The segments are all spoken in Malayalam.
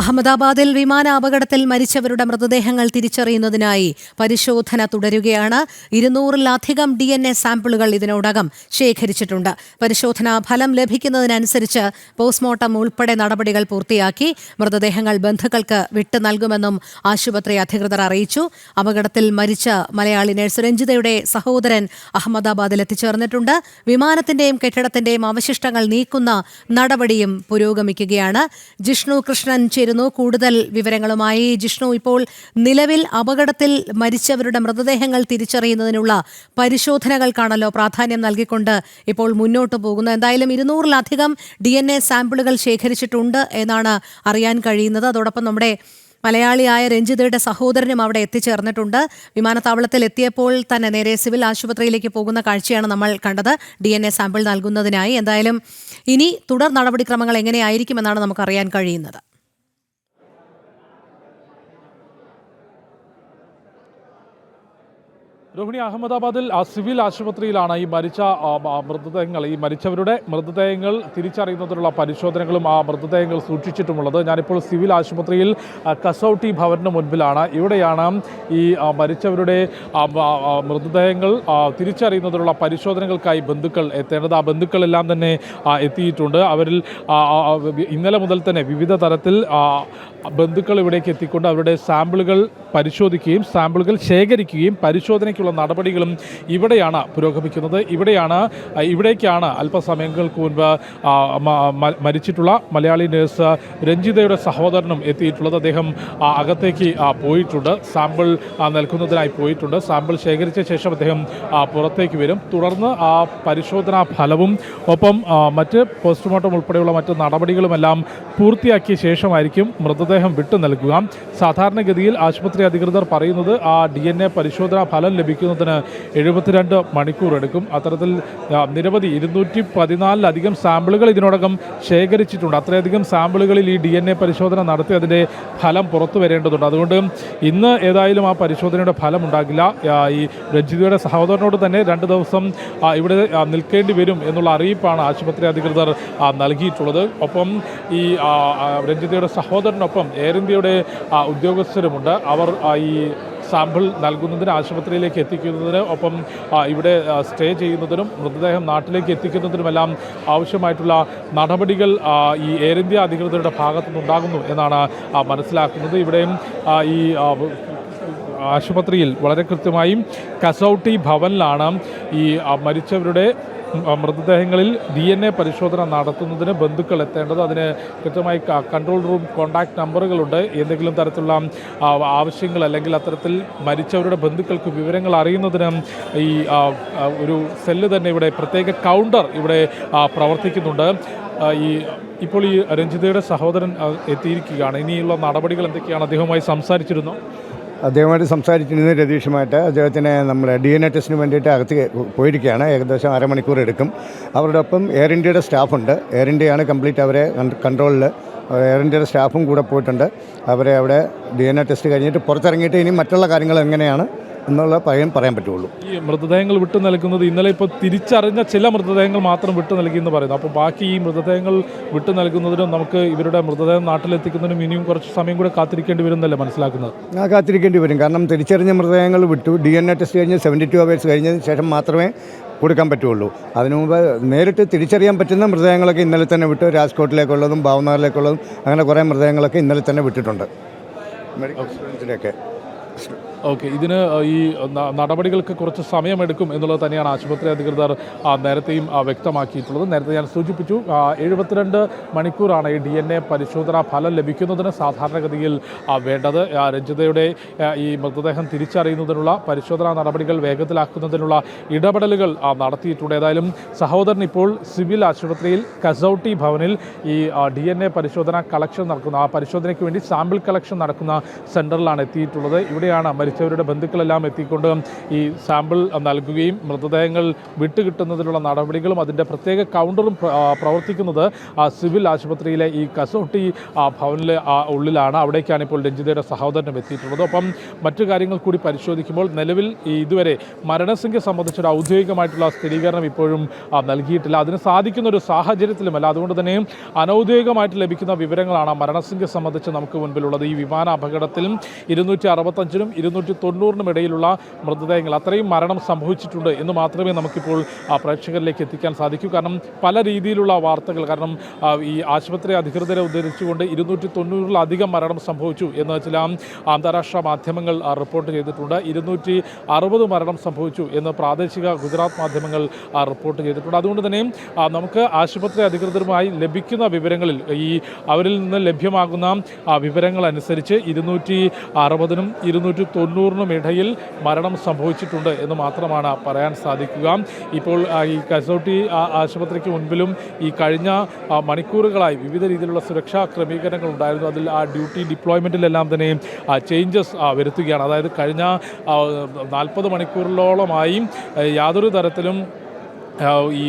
അഹമ്മദാബാദിൽ വിമാന അപകടത്തിൽ മരിച്ചവരുടെ മൃതദേഹങ്ങൾ തിരിച്ചറിയുന്നതിനായി പരിശോധന തുടരുകയാണ്. ഇരുന്നൂറിലധികം ഡി എൻ എ സാമ്പിളുകൾ ഇതിനോടകം ശേഖരിച്ചിട്ടുണ്ട്. പരിശോധനാ ഫലം ലഭിക്കുന്നതിനനുസരിച്ച് പോസ്റ്റ്മോർട്ടം ഉൾപ്പെടെ നടപടികൾ പൂർത്തിയാക്കി മൃതദേഹങ്ങൾ ബന്ധുക്കൾക്ക് വിട്ടു നൽകുമെന്നും ആശുപത്രി അധികൃതർ അറിയിച്ചു. അപകടത്തിൽ മരിച്ച മലയാളി നഴ്സ് രഞ്ജിതയുടെ സഹോദരൻ അഹമ്മദാബാദിൽ എത്തിച്ചേർന്നിട്ടുണ്ട്. വിമാനത്തിന്റെയും കെട്ടിടത്തിന്റെയും അവശിഷ്ടങ്ങൾ നീക്കുന്ന നടപടിയും പുരോഗമിക്കുകയാണ്. ജിഷ്ണു കൃഷ്ണൻ ചേരുന്നു കൂടുതൽ വിവരങ്ങളുമായി ജിഷ്ണു. ഇപ്പോൾ നിലവിൽ അപകടത്തിൽ മരിച്ചവരുടെ മൃതദേഹങ്ങൾ തിരിച്ചറിയുന്നതിനുള്ള പരിശോധനകൾക്കാണല്ലോ പ്രാധാന്യം നൽകിക്കൊണ്ട് ഇപ്പോൾ മുന്നോട്ട് പോകുന്നത് എന്തായാലും ഇരുന്നൂറിലധികം ഡി എൻ എ സാമ്പിളുകൾ ശേഖരിച്ചിട്ടുണ്ട് എന്നാണ് അറിയാൻ കഴിയുന്നത്. അതോടൊപ്പം നമ്മുടെ മലയാളിയായ രഞ്ജിതയുടെ സഹോദരനും അവിടെ എത്തിച്ചേർന്നിട്ടുണ്ട്. വിമാനത്താവളത്തിൽ എത്തിയപ്പോൾ തന്നെ നേരെ സിവിൽ ആശുപത്രിയിലേക്ക് പോകുന്ന കാഴ്ചയാണ് നമ്മൾ കണ്ടത്. ഡി എൻ എ സാമ്പിൾ നൽകുന്നതിനായി. എന്തായാലും ഇനി തുടർ നടപടിക്രമങ്ങൾ എങ്ങനെയായിരിക്കുമെന്നാണ് നമുക്ക് അറിയാൻ കഴിയുന്നത്. രോഹിണി അഹമ്മദാബാദിൽ സിവിൽ ആശുപത്രിയിലാണ് ഈ മരിച്ച മൃതദേഹങ്ങൾ ഈ മരിച്ചവരുടെ മൃതദേഹങ്ങൾ തിരിച്ചറിയുന്നതിനുള്ള പരിശോധനകളും ആ മൃതദേഹങ്ങൾ സൂക്ഷിച്ചിട്ടുമുള്ളത്. ഞാനിപ്പോൾ സിവിൽ ആശുപത്രിയിൽ കസൌട്ടി ഭവനിന് മുൻപിലാണ്. ഇവിടെയാണ് ഈ മരിച്ചവരുടെ മൃതദേഹങ്ങൾ തിരിച്ചറിയുന്നതിനുള്ള പരിശോധനകൾക്കായി ബന്ധുക്കൾ എത്തേണ്ടത്. ആ ബന്ധുക്കളെല്ലാം തന്നെ എത്തിയിട്ടുണ്ട്. അവരിൽ ഇന്നലെ മുതൽ തന്നെ വിവിധ തരത്തിൽ ബന്ധുക്കൾ ഇവിടേക്ക് എത്തിക്കൊണ്ട് അവരുടെ സാമ്പിളുകൾ പരിശോധിക്കുകയും സാമ്പിളുകൾ ശേഖരിക്കുകയും പരിശോധനയ്ക്കുള്ള നടപടികളും ഇവിടെയാണ് പുരോഗമിക്കുന്നത്. ഇവിടെയാണ് ഇവിടേക്കാണ് അല്പസമയങ്ങൾക്ക് മുൻപ് മരിച്ചിട്ടുള്ള മലയാളി നേഴ്സ് രഞ്ജിതയുടെ സഹോദരനും എത്തിയിട്ടുള്ളത്. അദ്ദേഹം അകത്തേക്ക് പോയിട്ടുണ്ട്. സാമ്പിൾ നൽകുന്നതിനായി പോയിട്ടുണ്ട്. സാമ്പിൾ ശേഖരിച്ച ശേഷം അദ്ദേഹം പുറത്തേക്ക് വരും. തുടർന്ന് ആ പരിശോധനാ ഫലവും ഒപ്പം മറ്റ് പോസ്റ്റ്മോർട്ടം ഉൾപ്പെടെയുള്ള മറ്റ് നടപടികളുമെല്ലാം പൂർത്തിയാക്കിയ ശേഷമായിരിക്കും മൃതദേഹം വിട്ടു നൽകുക. സാധാരണഗതിയിൽ ആശുപത്രി അധികൃതർ പറയുന്നത് ആ ഡി പരിശോധനാ ഫലം ലഭിക്കുന്നതിന് എഴുപത്തിരണ്ട് മണിക്കൂർ എടുക്കും. അത്തരത്തിൽ നിരവധി ഇരുന്നൂറ്റി പതിനാലിലധികം സാമ്പിളുകൾ ഇതിനോടകം ശേഖരിച്ചിട്ടുണ്ട്. അത്രയധികം സാമ്പിളുകളിൽ ഈ ഡി എൻ എ പരിശോധന നടത്തി അതിന്റെ ഫലം പുറത്തു വരേണ്ടതുണ്ട്. അതുകൊണ്ട് ഇന്ന് ഏതായാലും ആ പരിശോധനയുടെ ഫലം ഉണ്ടാകില്ല ഈ രഞ്ജിതയുടെ സഹോദരനോട് തന്നെ രണ്ട് ദിവസം ഇവിടെ നിൽക്കേണ്ടി വരും എന്നുള്ള അറിയിപ്പാണ് ആശുപത്രി അധികൃതർ നൽകിയിട്ടുള്ളത്. ഒപ്പം ഈ രഞ്ജിതയുടെ സഹോദരനൊപ്പം എയർ ഇന്ത്യയുടെ ഉദ്യോഗസ്ഥരുമുണ്ട്. അവർ ഈ സാമ്പിൾ നൽകുന്നതിന് ആശുപത്രിയിലേക്ക് എത്തിക്കുന്നതിന് ഒപ്പം ഇവിടെ സ്റ്റേ ചെയ്യുന്നതിനും മൃതദേഹം നാട്ടിലേക്ക് എത്തിക്കുന്നതിനുമെല്ലാം ആവശ്യമായിട്ടുള്ള നടപടികൾ ഈ എയർ ഇന്ത്യ അധികൃതരുടെ ഭാഗത്തു നിന്നുണ്ടാകുന്നു എന്നാണ് മനസ്സിലാക്കുന്നത്. ഇവിടെയും ഈ ആശുപത്രിയിൽ വളരെ കൃത്യമായും കസൗട്ടി ഭവനിലാണ് ഈ മരിച്ചവരുടെ മൃതദേഹങ്ങളിൽ ഡി എൻ എ പരിശോധന നടത്തുന്നതിന് ബന്ധുക്കൾ എത്തേണ്ടത്. അതിന് കൃത്യമായി കൺട്രോൾ റൂം കോൺടാക്ട് നമ്പറുകളുണ്ട് എന്തെങ്കിലും തരത്തിലുള്ള ആവശ്യങ്ങൾ അല്ലെങ്കിൽ അത്തരത്തിൽ മരിച്ചവരുടെ ബന്ധുക്കൾക്ക് വിവരങ്ങൾ അറിയുന്നതിന് ഈ ഒരു സെല്ല് തന്നെ ഇവിടെ പ്രത്യേക കൗണ്ടർ ഇവിടെ പ്രവർത്തിക്കുന്നുണ്ട്. ഈ ഇപ്പോൾ ഈ രഞ്ജിതയുടെ സഹോദരൻ എത്തിയിരിക്കുകയാണ്. ഇനിയുള്ള നടപടികൾ എന്തൊക്കെയാണ്? അദ്ദേഹവുമായി സംസാരിച്ചിരുന്നു. അദ്ദേഹമായിട്ട് സംസാരിച്ചിരുന്നത് രതീഷുമായിട്ട്. അദ്ദേഹത്തിന് നമ്മൾ ഡി എൻ എ ടെസ്റ്റിന് വേണ്ടിയിട്ട് അകത്ത് പോയിരിക്കുകയാണ്. ഏകദേശം അരമണിക്കൂർ എടുക്കും. അവരുടെ ഒപ്പം എയർ ഇന്ത്യയുടെ സ്റ്റാഫുണ്ട്. എയർ ഇന്ത്യയാണ് കംപ്ലീറ്റ് അവരെ കൺട്രോളിൽ എയർ ഇന്ത്യയുടെ സ്റ്റാഫും കൂടെ പോയിട്ടുണ്ട്. അവരെ അവിടെ ഡി എൻ എ ടെസ്റ്റ് കഴിഞ്ഞിട്ട് പുറത്തിറങ്ങിയിട്ട് ഇനി മറ്റുള്ള കാര്യങ്ങൾ എങ്ങനെയാണ് എന്നുള്ള പറയാൻ പറയാൻ പറ്റുള്ളൂ. ഈ മൃതദേഹങ്ങൾ വിട്ടു നൽകുന്നത് ഇന്നലെ ഇപ്പോൾ തിരിച്ചറിഞ്ഞ ചില മൃതദേഹങ്ങൾ മാത്രം വിട്ടു നൽകി എന്ന് പറയുന്നു. അപ്പോൾ ബാക്കി ഈ മൃതദേഹങ്ങൾ വിട്ടു നൽകുന്നതിനും നമുക്ക് ഇവരുടെ മൃതദേഹം നാട്ടിലെത്തിക്കുന്നതിനും ഇനിയും കുറച്ച് സമയം കൂടെ കാത്തിരിക്കേണ്ടി വരും എന്നല്ലേ മനസ്സിലാക്കുന്നത്? ആ കാത്തിരിക്കേണ്ടി വരും. കാരണം തിരിച്ചറിഞ്ഞ മൃതദേഹങ്ങൾ വിട്ടു. ഡി എൻ എ ടെസ്റ്റ് കഴിഞ്ഞ് സെവന്റി ടു അവേഴ്സ് കഴിഞ്ഞതിന് ശേഷം മാത്രമേ കൊടുക്കാൻ പറ്റുള്ളൂ. അതിനു മുമ്പ് നേരിട്ട് തിരിച്ചറിയാൻ പറ്റുന്ന മൃതദേഹങ്ങളൊക്കെ ഇന്നലെ തന്നെ വിട്ടു. രാജ്കോട്ടിലേക്കുള്ളതും ഭാവനാറിലേക്കുള്ളതും അങ്ങനെ കുറേ മൃതദേഹങ്ങളൊക്കെ ഇന്നലെ തന്നെ വിട്ടിട്ടുണ്ട്. മെഡിക്കൽ സ്റ്റുഡൻസിന്റെയൊക്കെ ഓക്കെ ഇതിന് ഈ നടപടികൾക്ക് കുറച്ച് സമയമെടുക്കും എന്നുള്ളത് തന്നെയാണ് ആശുപത്രി അധികൃതർ നേരത്തെയും വ്യക്തമാക്കിയിട്ടുള്ളത്. നേരത്തെ ഞാൻ സൂചിപ്പിച്ചു എഴുപത്തിരണ്ട് മണിക്കൂറാണ് ഈ ഡി എൻ എ പരിശോധനാ ഫലം ലഭിക്കുന്നതിന് സാധാരണഗതിയിൽ വേണ്ടത്. രഞ്ജിതയുടെ ഈ മൃതദേഹം തിരിച്ചറിയുന്നതിനുള്ള പരിശോധനാ നടപടികൾ വേഗത്തിലാക്കുന്നതിനുള്ള ഇടപെടലുകൾ നടത്തിയിട്ടുണ്ട്. ഏതായാലും സഹോദരൻ ഇപ്പോൾ സിവിൽ ആശുപത്രിയിൽ കസൌട്ടി ഭവനിൽ ഈ ഡി എൻ എ പരിശോധന കളക്ഷൻ നടക്കുന്ന ആ പരിശോധനയ്ക്ക് വേണ്ടി സാമ്പിൾ കളക്ഷൻ നടക്കുന്ന സെന്ററിലാണ് എത്തിയിട്ടുള്ളത്. ഇവിടെയാണ് മരിച്ച മരിച്ചവരുടെ ബന്ധുക്കളെല്ലാം എത്തിക്കൊണ്ട് ഈ സാമ്പിൾ നൽകുകയും മൃതദേഹങ്ങൾ വിട്ടുകിട്ടുന്നതിനുള്ള നടപടികളും അതിന്റെ പ്രത്യേക കൗണ്ടറും പ്ര- പ്രവർത്തിക്കുന്നത് സിവിൽ ആശുപത്രിയിലെ ഈ കസോട്ടി ഭവനിലെ ഉള്ളിലാണ്. അവിടേക്കാണ് ഇപ്പോൾ രഞ്ജിതയുടെ സഹോദരനും എത്തിയിട്ടുള്ളത്. ഒപ്പം മറ്റു കാര്യങ്ങൾ കൂടി പരിശോധിക്കുമ്പോൾ നിലവിൽ ഇതുവരെ മരണസംഖ്യ സംബന്ധിച്ചൊരു ഔദ്യോഗികമായിട്ടുള്ള സ്ഥിരീകരണം ഇപ്പോഴും നൽകിയിട്ടില്ല. അതിന് സാധിക്കുന്ന ഒരു സാഹചര്യത്തിലുമല്ല. അതുകൊണ്ട് തന്നെ അനൗദ്യോഗികമായിട്ട് ലഭിക്കുന്ന വിവരങ്ങളാണ് മരണസംഖ്യ സംബന്ധിച്ച് നമുക്ക് മുൻപിലുള്ളത്. ഈ വിമാന അപകടത്തിൽ ഇരുന്നൂറ്റി അറുപത്തഞ്ചിനും തൊണ്ണൂറിനും ഇടയിലുള്ള മൃതദേഹങ്ങൾ അത്രയും മരണം സംഭവിച്ചിട്ടുണ്ട് എന്ന് മാത്രമേ നമുക്കിപ്പോൾ പ്രേക്ഷകരിലേക്ക് എത്തിക്കാൻ സാധിക്കൂ. കാരണം പല രീതിയിലുള്ള വാർത്തകൾ കാരണം ഈ ആശുപത്രി അധികൃതരെ ഉദ്ധരിച്ചുകൊണ്ട് ഇരുന്നൂറ്റി തൊണ്ണൂറിലധികം മരണം സംഭവിച്ചു എന്ന് ചില അന്താരാഷ്ട്ര മാധ്യമങ്ങൾ റിപ്പോർട്ട് ചെയ്തിട്ടുണ്ട്. ഇരുന്നൂറ്റി അറുപത് മരണം സംഭവിച്ചു എന്ന് പ്രാദേശിക ഗുജറാത്ത് മാധ്യമങ്ങൾ റിപ്പോർട്ട് ചെയ്തിട്ടുണ്ട്. അതുകൊണ്ട് തന്നെ നമുക്ക് ആശുപത്രി അധികൃതരുമായി ലഭിക്കുന്ന വിവരങ്ങളിൽ ഈ അവരിൽ നിന്ന് ലഭ്യമാകുന്ന വിവരങ്ങൾ അനുസരിച്ച് ഇരുന്നൂറ്റി അറുപതിനും ഇരുന്നൂറ്റി തൊണ്ണൂറിനും ഇടയിൽ മരണം സംഭവിച്ചിട്ടുണ്ട് എന്ന് മാത്രമാണ് പറയാൻ സാധിക്കുക. ഇപ്പോൾ ഈ കസോട്ടി ആശുപത്രിക്ക് മുൻപിലും ഈ കഴിഞ്ഞ മണിക്കൂറുകളായി വിവിധ രീതിയിലുള്ള സുരക്ഷാ ക്രമീകരണങ്ങൾ ഉണ്ടായിരുന്നു. അതിൽ ആ ഡ്യൂട്ടി ഡിപ്ലോയ്മെന്റിലെല്ലാം തന്നെ ചേഞ്ചസ് വരുത്തുകയാണ്. അതായത് കഴിഞ്ഞ നാൽപ്പത് മണിക്കൂറിലോളമായി യാതൊരു തരത്തിലും ഈ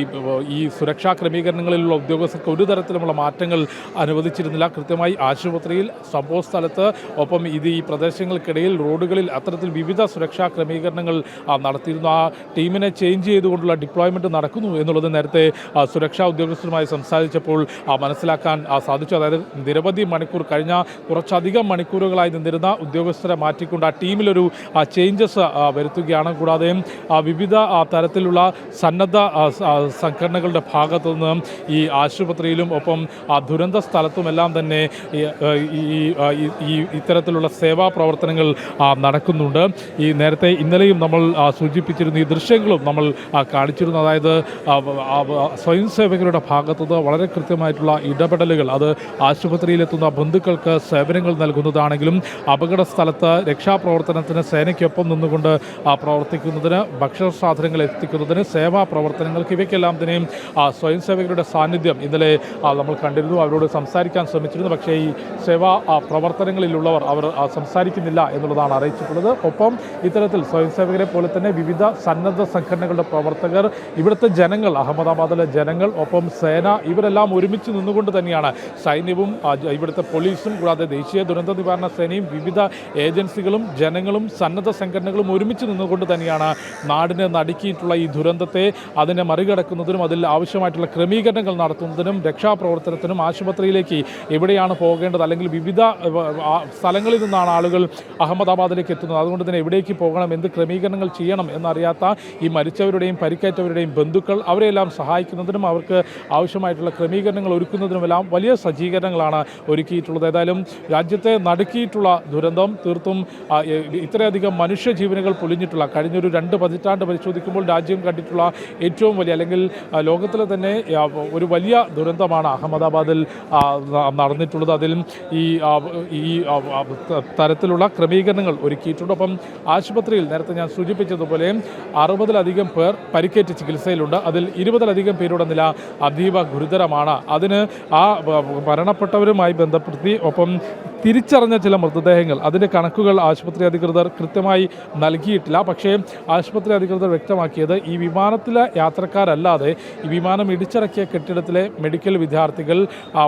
ഈ സുരക്ഷാ ക്രമീകരണങ്ങളിലുള്ള ഉദ്യോഗസ്ഥർക്ക് ഒരു തരത്തിലുമുള്ള മാറ്റങ്ങൾ അനുവദിച്ചിരുന്നില്ല. കൃത്യമായി ആശുപത്രിയിൽ സംഭവ സ്ഥലത്ത് ഒപ്പം ഇത് ഈ പ്രദേശങ്ങൾക്കിടയിൽ റോഡുകളിൽ അത്തരത്തിൽ വിവിധ സുരക്ഷാ ക്രമീകരണങ്ങൾ നടത്തിയിരുന്നു. ആ ടീമിനെ ചേഞ്ച് ചെയ്തുകൊണ്ടുള്ള ഡിപ്ലോയ്മെന്റ് നടക്കുന്നു എന്നുള്ളത് നേരത്തെ സുരക്ഷാ ഉദ്യോഗസ്ഥരുമായി സംസാരിച്ചപ്പോൾ മനസ്സിലാക്കാൻ സാധിച്ചു. അതായത് നിരവധി മണിക്കൂർ കഴിഞ്ഞ കുറച്ചധികം മണിക്കൂറുകളായി നിന്നിരുന്ന ഉദ്യോഗസ്ഥരെ മാറ്റിക്കൊണ്ട് ആ ടീമിലൊരു ചേഞ്ചസ് വരുത്തുകയാണ്. കൂടാതെ വിവിധ തരത്തിലുള്ള സന്നദ്ധ സംഘടനകളുടെ ഭാഗത്തു നിന്ന് ഈ ആശുപത്രിയിലും ഒപ്പം ആ ദുരന്ത സ്ഥലത്തുമെല്ലാം തന്നെ ഈ, ഇത്തരത്തിലുള്ള സേവാ പ്രവർത്തനങ്ങൾ നടക്കുന്നുണ്ട്. ഈ നേരത്തെ ഇന്നലെയും നമ്മൾ സൂചിപ്പിച്ചിരുന്ന ഈ ദൃശ്യങ്ങളും നമ്മൾ കാണിച്ചിരുന്നു. അതായത് സ്വയം സേവകരുടെ ഭാഗത്തുനിന്ന് വളരെ കൃത്യമായിട്ടുള്ള ഇടപെടലുകൾ അത് ആശുപത്രിയിലെത്തുന്ന ബന്ധുക്കൾക്ക് സേവനങ്ങൾ നൽകുന്നതാണെങ്കിലും അപകട സ്ഥലത്ത് രക്ഷാപ്രവർത്തനത്തിന് സേനയ്ക്കൊപ്പം നിന്നുകൊണ്ട് പ്രവർത്തിക്കുന്നതിന് ഭക്ഷണ സാധനങ്ങൾ എത്തിക്കുന്നതിന് സേവാ പ്രവർത്തനങ്ങൾക്ക് ഇവയ്ക്കെല്ലാം തന്നെയും സ്വയം സേവകരുടെ സാന്നിധ്യം ഇന്നലെ നമ്മൾ കണ്ടിരുന്നു. അവരോട് സംസാരിക്കാൻ ശ്രമിച്ചിരുന്നു. പക്ഷേ ഈ സേവാ പ്രവർത്തനങ്ങളിലുള്ളവർ അവർ സംസാരിക്കുന്നില്ല എന്നുള്ളതാണ് അറിയിച്ചിട്ടുള്ളത്. ഒപ്പം ഇത്തരത്തിൽ സ്വയം സേവകരെ പോലെ തന്നെ വിവിധ സന്നദ്ധ സംഘടനകളുടെ പ്രവർത്തകർ ഇവിടുത്തെ ജനങ്ങൾ അഹമ്മദാബാദിലെ ജനങ്ങൾ ഒപ്പം സേന ഇവരെല്ലാം ഒരുമിച്ച് നിന്നുകൊണ്ട് തന്നെയാണ് സൈന്യവും ഇവിടുത്തെ പോലീസും കൂടാതെ ദേശീയ ദുരന്ത നിവാരണ സേനയും വിവിധ ഏജൻസികളും ജനങ്ങളും സന്നദ്ധ സംഘടനകളും ഒരുമിച്ച് നിന്നുകൊണ്ട് തന്നെയാണ് നാടിനെ നടുക്കിയിട്ടുള്ള ഈ ദുരന്തത്തെ അതിനെ മറികടക്കുന്നതിനും അതിൽ ആവശ്യമായിട്ടുള്ള ക്രമീകരണങ്ങൾ നടത്തുന്നതിനും രക്ഷാപ്രവർത്തനത്തിനും ആശുപത്രിയിലേക്ക് എവിടെയാണ് പോകേണ്ടത്? അല്ലെങ്കിൽ വിവിധ സ്ഥലങ്ങളിൽ നിന്നാണ് ആളുകൾ അഹമ്മദാബാദിലേക്ക് എത്തുന്നത്. അതുകൊണ്ട് തന്നെ എവിടേക്ക് പോകണം? എന്ത് ക്രമീകരണങ്ങൾ ചെയ്യണം എന്നറിയാത്ത ഈ മരിച്ചവരുടെയും പരിക്കേറ്റവരുടെയും ബന്ധുക്കൾ അവരെല്ലാം സഹായിക്കുന്നതിനും അവർക്ക് ആവശ്യമായിട്ടുള്ള ക്രമീകരണങ്ങൾ ഒരുക്കുന്നതിനുമെല്ലാം വലിയ സജ്ജീകരണങ്ങളാണ് ഒരുക്കിയിട്ടുള്ളത്. ഏതായാലും രാജ്യത്തെ നടുക്കിയിട്ടുള്ള ദുരന്തം തീർത്തും ഇത്രയധികം മനുഷ്യജീവനുകൾ പൊലിഞ്ഞിട്ടുള്ള കഴിഞ്ഞൊരു രണ്ട് പതിറ്റാണ്ട് പരിശോധിക്കുമ്പോൾ രാജ്യം കണ്ടിട്ടുള്ള ഏറ്റവും വലിയ അല്ലെങ്കിൽ ലോകത്തിലെ തന്നെ ഒരു വലിയ ദുരന്തമാണ് അഹമ്മദാബാദിൽ നടന്നിട്ടുള്ളത്. അതിലും ഈ ഈ തരത്തിലുള്ള ക്രമീകരണങ്ങൾ ഒരുക്കിയിട്ടുണ്ട്. ഒപ്പം ആശുപത്രിയിൽ നേരത്തെ ഞാൻ സൂചിപ്പിച്ചതുപോലെ അറുപതിലധികം പേർ പരിക്കേറ്റ് ചികിത്സയിലുണ്ട്. അതിൽ ഇരുപതിലധികം പേരുടെ നില അതീവ ഗുരുതരമാണ്. അതിന് ആ മരണപ്പെട്ടവരുമായി ബന്ധപ്പെടുത്തി ഒപ്പം തിരിച്ചറിഞ്ഞ ചില മൃതദേഹങ്ങൾ അതിന്റെ കണക്കുകൾ ആശുപത്രി അധികൃതർ കൃത്യമായി നൽകിയിട്ടില്ല. പക്ഷേ ആശുപത്രി അധികൃതർ വ്യക്തമാക്കിയത് ഈ വിമാനത്തിലെ യാത്രക്കാരല്ലാതെ ഈ വിമാനം ഇടിച്ചിറക്കിയ കെട്ടിടത്തിലെ മെഡിക്കൽ വിദ്യാർത്ഥികൾ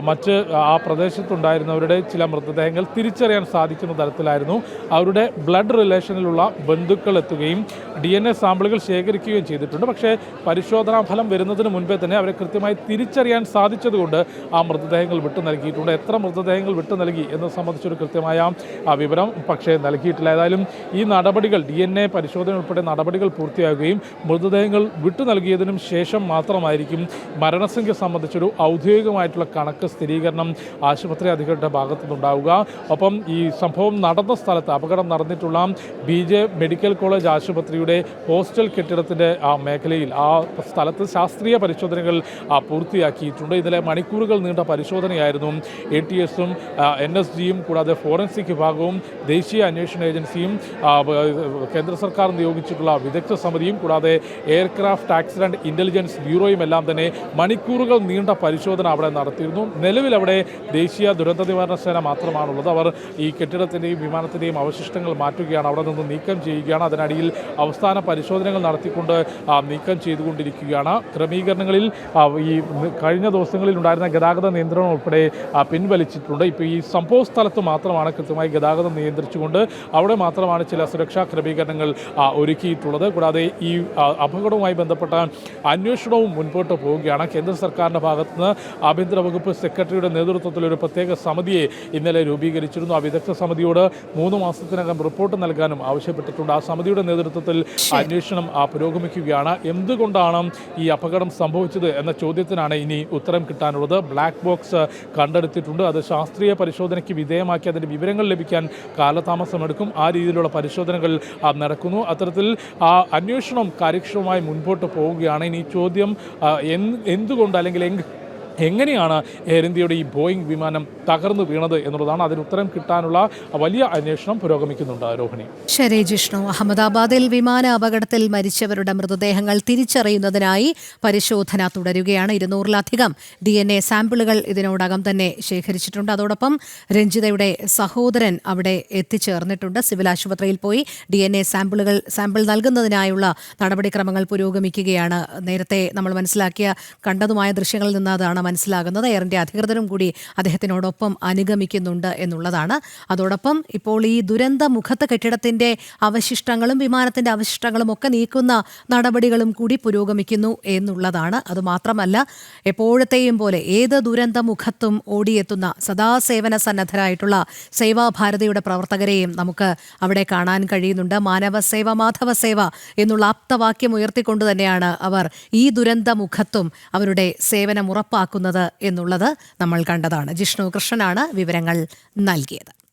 മറ്റ് ആ പ്രദേശത്തുണ്ടായിരുന്നവരുടെ ചില മൃതദേഹങ്ങൾ തിരിച്ചറിയാൻ സാധിക്കുന്ന തരത്തിലായിരുന്നു. അവരുടെ ബ്ലഡ് റിലേഷനിലുള്ള ബന്ധുക്കൾ എത്തുകയും ഡി എൻ എ സാമ്പിളുകൾ ശേഖരിക്കുകയും ചെയ്തിട്ടുണ്ട്. പക്ഷേ പരിശോധനാ ഫലം വരുന്നതിന് മുൻപേ തന്നെ അവരെ കൃത്യമായി തിരിച്ചറിയാൻ സാധിച്ചതുകൊണ്ട് ആ മൃതദേഹങ്ങൾ വിട്ടു നൽകിയിട്ടുണ്ട്. എത്ര മൃതദേഹങ്ങൾ വിട്ടു നൽകി എന്ന് സംബന്ധിച്ചൊരു കൃത്യമായ ആ, വിവരം പക്ഷേ നൽകിയിട്ടില്ല. ഏതായാലും ഈ നടപടികൾ ഡി എൻ എ പരിശോധന ഉൾപ്പെടെ നടപടികൾ പൂർത്തിയാകുകയും മൃതദേഹങ്ങൾ വിട്ടു നൽകിയതിനും ശേഷം മാത്രമായിരിക്കും മരണസംഖ്യ സംബന്ധിച്ചൊരു ഔദ്യോഗികമായിട്ടുള്ള കണക്ക് സ്ഥിരീകരണം ആശുപത്രി അധികൃതരുടെ ഭാഗത്തുനിന്നുണ്ടാവുക. ഒപ്പം ഈ സംഭവം നടന്ന സ്ഥലത്ത് അപകടം നടന്നിട്ടുള്ള ബി ജെ മെഡിക്കൽ കോളേജ് ആശുപത്രിയുടെ ഹോസ്റ്റൽ കെട്ടിടത്തിന്റെ ആ മേഖലയിൽ ആ സ്ഥലത്ത് ശാസ്ത്രീയ പരിശോധനകൾ പൂർത്തിയാക്കിയിട്ടുണ്ട്. ഇതിലെ മണിക്കൂറുകൾ നീണ്ട പരിശോധനയായിരുന്നു എ ടി എസും എൻ എസ് ജിയും കൂടാതെ ഫോറൻസിക് വിഭാഗവും ദേശീയ അന്വേഷണ ഏജൻസിയും കേന്ദ്ര സർക്കാർ നിയോഗിച്ചിട്ടുള്ള വിദഗ്ധ സമിതിയും കൂടാതെ എയർക്രാഫ്റ്റ് ആക്സിഡന്റ് സ്വിറ്റ്സർലൻഡ് ഇന്റലിജൻസ് ബ്യൂറോയും എല്ലാം തന്നെ മണിക്കൂറുകൾ നീണ്ട പരിശോധന അവിടെ നടത്തിയിരുന്നു. നിലവിൽ അവിടെ ദേശീയ ദുരന്ത നിവാരണ സേന മാത്രമാണുള്ളത്. അവർ ഈ കെട്ടിടത്തിന്റെയും വിമാനത്തിന്റെയും അവശിഷ്ടങ്ങൾ മാറ്റുകയാണ്. അവിടെ നിന്ന് നീക്കം ചെയ്യുകയാണ്. അതിനടിയിൽ അവസാന പരിശോധനകൾ നടത്തിക്കൊണ്ട് നീക്കം ചെയ്തുകൊണ്ടിരിക്കുകയാണ്. ക്രമീകരണങ്ങളിൽ ഈ കഴിഞ്ഞ ദിവസങ്ങളിൽ ഉണ്ടായിരുന്ന ഗതാഗത നിയന്ത്രണം ഉൾപ്പെടെ പിൻവലിച്ചിട്ടുണ്ട്. ഇപ്പോൾ ഈ സംഭവ സ്ഥലത്ത് മാത്രമാണ് കൃത്യമായി ഗതാഗതം നിയന്ത്രിച്ചുകൊണ്ട് അവിടെ മാത്രമാണ് ചില സുരക്ഷാ ക്രമീകരണങ്ങൾ ഒരുക്കിയിട്ടുള്ളത്. കൂടാതെ ഈ അപകടവുമായി ബന്ധപ്പെട്ട അന്വേഷണവും മുൻപോട്ട് പോവുകയാണ്. കേന്ദ്ര സർക്കാരിന്റെ ഭാഗത്തുനിന്ന് ആഭ്യന്തര വകുപ്പ് സെക്രട്ടറിയുടെ നേതൃത്വത്തിൽ ഒരു പ്രത്യേക സമിതിയെ ഇന്നലെ രൂപീകരിച്ചിരുന്നു. ആ വിദഗ്ധ സമിതിയോട് മൂന്ന് മാസത്തിനകം റിപ്പോർട്ട് നൽകാനും ആവശ്യപ്പെട്ടിട്ടുണ്ട്. ആ സമിതിയുടെ നേതൃത്വത്തിൽ അന്വേഷണം ആ, പുരോഗമിക്കുകയാണ്. എന്തുകൊണ്ടാണ് ഈ അപകടം സംഭവിച്ചത് എന്ന ചോദ്യത്തിനാണ് ഇനി ഉത്തരം കിട്ടാനുള്ളത്. ബ്ലാക്ക് ബോക്സ് കണ്ടെടുത്തിട്ടുണ്ട്. അത് ശാസ്ത്രീയ പരിശോധനയ്ക്ക് വിധേയമാക്കി അതിന്റെ വിവരങ്ങൾ ലഭിക്കാൻ കാലതാമസമെടുക്കും ആ രീതിയിലുള്ള പരിശോധനകൾ നടക്കുന്നു. അത്തരത്തിൽ ആ അന്വേഷണം കാര്യക്ഷമമായി മുൻപോട്ട് പോവുകയാണ്. ഇനി ചോദ്യം എന്തുകൊണ്ട് അല്ലെങ്കിൽ എങ്ങനെയാണ് എയർ ഇന്ത്യയുടെ ഈ ബോയിങ് വിമാനം തകർന്നു വീണത് എന്നുള്ളതാണ് അതിന് ഉത്തരം കിട്ടാനുള്ള വലിയ അന്വേഷണം പുരോഗമിക്കുന്നുണ്ട് രോഹിണി. ശരി ജിഷ്ണു. അഹമ്മദാബാദിൽ വിമാന അപകടത്തിൽ മരിച്ചവരുടെ മൃതദേഹങ്ങൾ തിരിച്ചറിയുന്നതിനായി പരിശോധന തുടരുകയാണ്. ഇരുന്നൂറിലധികം ഡി എൻ എ സാമ്പിളുകൾ ഇതിനോടകം തന്നെ ശേഖരിച്ചിട്ടുണ്ട്. അതോടൊപ്പം രഞ്ജിതയുടെ സഹോദരൻ അവിടെ എത്തിച്ചേർന്നിട്ടുണ്ട്. സിവിൽ ആശുപത്രിയിൽ പോയി ഡി എൻ എ സാമ്പിളുകൾ സാമ്പിൾ നൽകുന്നതിനായുള്ള നടപടിക്രമങ്ങൾ പുരോഗമിക്കുകയാണ്. നേരത്തെ നമ്മൾ മനസ്സിലാക്കിയ കണ്ടതുമായ ദൃശ്യങ്ങളിൽ നിന്ന് അതാണ് മനസ്സിലാകുന്നത്. ഇന്ത്യ അധികൃതരും കൂടി അദ്ദേഹത്തിനോടൊപ്പം അനുഗമിക്കുന്നുണ്ട് എന്നുള്ളതാണ്. അതോടൊപ്പം ഇപ്പോൾ ഈ ദുരന്ത മുഖത്ത് കെട്ടിടത്തിന്റെ അവശിഷ്ടങ്ങളും വിമാനത്തിന്റെ അവശിഷ്ടങ്ങളും ഒക്കെ നീക്കുന്ന നടപടികളും കൂടി പുരോഗമിക്കുന്നു എന്നുള്ളതാണ്. അത് മാത്രമല്ല എപ്പോഴത്തെയും പോലെ ഏത് ദുരന്ത മുഖത്തും ഓടിയെത്തുന്ന സദാസേവന സന്നദ്ധരായിട്ടുള്ള സേവാഭാരതിയുടെ പ്രവർത്തകരെയും നമുക്ക് അവിടെ കാണാൻ കഴിയുന്നുണ്ട്. മാനവ സേവ മാധവ സേവ എന്നുള്ള ആപ്തവാക്യം ഉയർത്തിക്കൊണ്ട് തന്നെയാണ് അവർ ഈ ദുരന്ത മുഖത്തും അവരുടെ സേവനം ഉറപ്പാക്കുന്നത്. എന്നുള്ളത് നമ്മൾ കണ്ടതാണ്. ജിഷ്ണു കൃഷ്ണനാണ് വിവരങ്ങൾ നൽകിയത്.